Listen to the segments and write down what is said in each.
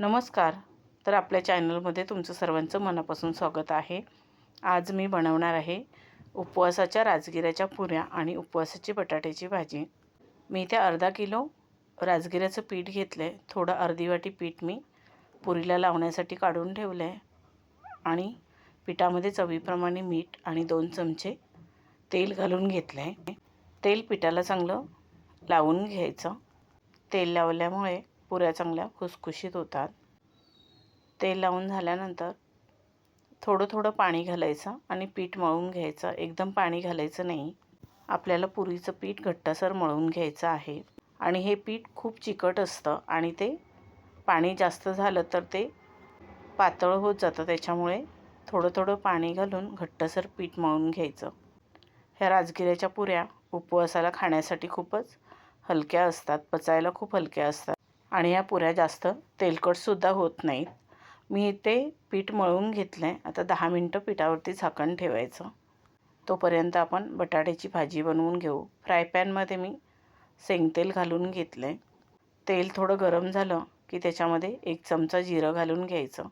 नमस्कार. तर आपल्या चॅनलमध्ये तुमचं सर्वांचं मनापासून स्वागत आहे. आज मी बनवणार आहे उपवासाच्या राजगिऱ्याच्या पुऱ्या आणि उपवासाची बटाट्याची भाजी. मी इथे अर्धा किलो राजगिऱ्याचं पीठ घेतलं आहे थोडं अर्धी वाटी पीठ मी पुरीला लावण्यासाठी काढून ठेवलं आहे आणि पिठामध्ये चवीप्रमाणे मीठ आणि दोन चमचे तेल घालून घेतलं आहे तेल पिठाला चांगलं लावून घ्यायचं. तेल लावल्यामुळे पुऱ्या चांगल्या खुसखुशीत होतात. तेल लावून झाल्यानंतर थोडं थोडं पाणी घालायचं आणि पीठ मळून घ्यायचं. एकदम पाणी घालायचं नाही. आपल्याला पुरीचं पीठ घट्टसर मळून घ्यायचं आहे. आणि हे पीठ खूप चिकट असतं आणि ते पाणी जास्त झालं तर ते पातळ होत जातं. त्याच्यामुळे थोडं थोडं पाणी घालून घट्टसर पीठ मळून घ्यायचं. ह्या राजगिऱ्याच्या पुऱ्या उपवासाला खाण्यासाठी खूपच हलक्या असतात पचायला खूप हलक्या असतात. आणि या पुऱ्या जास्त तेलकटसुद्धा होत नाहीत. मी इथे पीठ मळून घेतलं आहे आता दहा मिनटं पिठावरती झाकण ठेवायचं. तोपर्यंत आपण बटाट्याची भाजी बनवून घेऊ. फ्राय पॅनमध्ये मी शेंगतेल घालून घेतलं आहे तेल थोडं गरम झालं की त्याच्यामध्ये एक चमचा जिरं घालून घ्यायचं.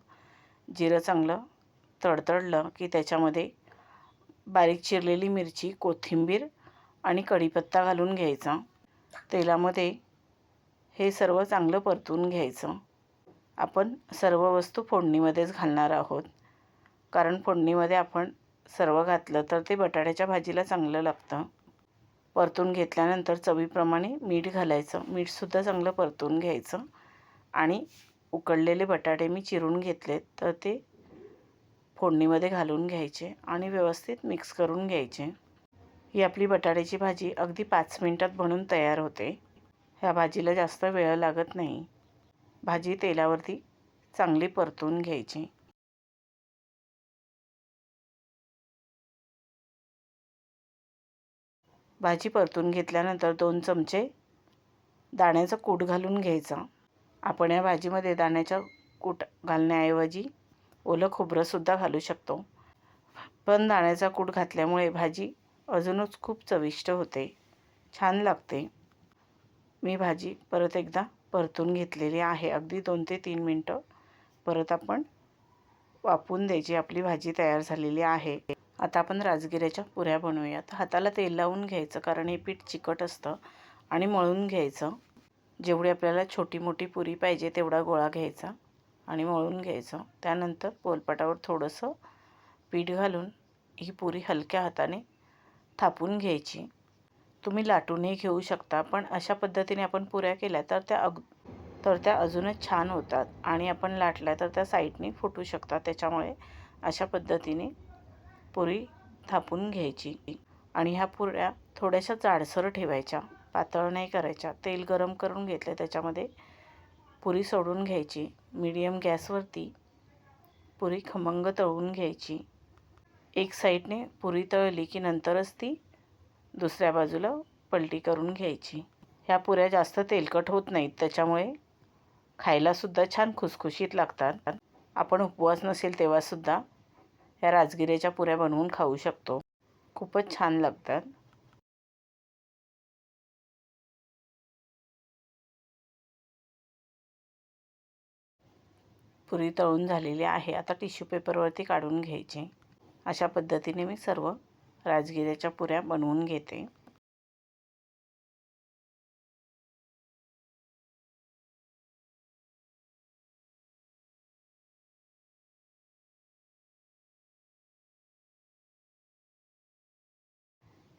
जिरं चांगलं तडतडलं की त्याच्यामध्ये बारीक चिरलेली मिरची कोथिंबीर आणि कढीपत्ता घालून घ्यायचा. तेलामध्ये हे सर्व चांगलं परतून घ्यायचं. आपण सर्व वस्तू फोडणीमध्येच घालणार आहोत. कारण फोडणीमध्ये आपण सर्व घातलं तर ते बटाट्याच्या भाजीला चांगलं लागतं. परतून घेतल्यानंतर चवीप्रमाणे मीठ घालायचं. मीठसुद्धा चांगलं परतून घ्यायचं. आणि उकडलेले बटाटे मी चिरून घेतले तर ते फोडणीमध्ये घालून घ्यायचे आणि व्यवस्थित मिक्स करून घ्यायचे. ही आपली बटाट्याची भाजी अगदी पाच मिनटात बनून तयार होते. ह्या भाजीला जास्त वेळ लागत नाही. भाजी तेलावरती चांगली परतून घ्यायची. भाजी परतून घेतल्यानंतर दोन चमचे दाण्याचा कूट घालून घ्यायचा. आपण या भाजीमध्ये दाण्याचा कूट घालण्याऐवजी ओलं खोबरंसुद्धा घालू शकतो. पण दाण्याचा कूट घातल्यामुळे भाजी अजूनच खूप चविष्ट होते. छान लागते. मी भाजी परत एकदा परतून घेतलेली आहे. अगदी दोन ते तीन मिनटं परत आपण वापून द्यायची आपली भाजी तयार झालेली आहे. आता आपण राजगिऱ्याच्या पुऱ्या बनवूयात. हाताला तेल लावून घ्यायचं कारण हे पीठ चिकट असतं आणि मळून घ्यायचं. जेवढी आपल्याला छोटी मोठी पुरी पाहिजे तेवढा गोळा घ्यायचा आणि मळून घ्यायचं. त्यानंतर पोलपाटावर थोडंसं पीठ घालून ही पुरी हलक्या हाताने थापून घ्यायची. तुम्ही लाटूनही घेऊ शकता पण अशा पद्धतीने आपण पुऱ्या केल्या तर त्या अग तर त्या अजूनच छान होतात आणि आपण लाटल्या तर त्या साईडने फुटू शकतात. त्याच्यामुळे अशा पद्धतीने पुरी थापून घ्यायची आणि ह्या पुऱ्या थोड्याशा जाडसर ठेवायच्या पातळ नाही करायच्या. तेल गरम करून घेतलं त्याच्यामध्ये पुरी सोडून घ्यायची. मीडियम गॅसवरती पुरी खमंग तळून घ्यायची. एक साईडने पुरी तळली की नंतरच ती दुसऱ्या बाजूला पलटी करून घ्यायची. ह्या पुऱ्या जास्त तेलकट होत नाहीत त्याच्यामुळे खायलासुद्धा छान खुसखुशीत लागतात. आपण उपवास नसेल तेव्हासुद्धा ह्या राजगिऱ्याच्या पुऱ्या बनवून खाऊ शकतो. खूपच छान लागतात. पुरी तळून झालेली आहे. आता टिश्यू पेपरवरती काढून घ्यायची. अशा पद्धतीने मी सर्व राजगिऱ्याच्या पुऱ्या बनवून घेते.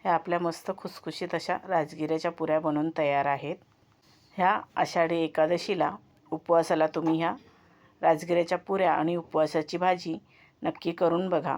ह्या आपल्या मस्त खुसखुशीत अशा राजगिऱ्याच्या पुऱ्या बनवून तयार आहेत. ह्या आषाढी एकादशीला उपवासाला तुम्ही ह्या राजगिऱ्याच्या पुऱ्या आणि उपवासाची भाजी नक्की करून बघा.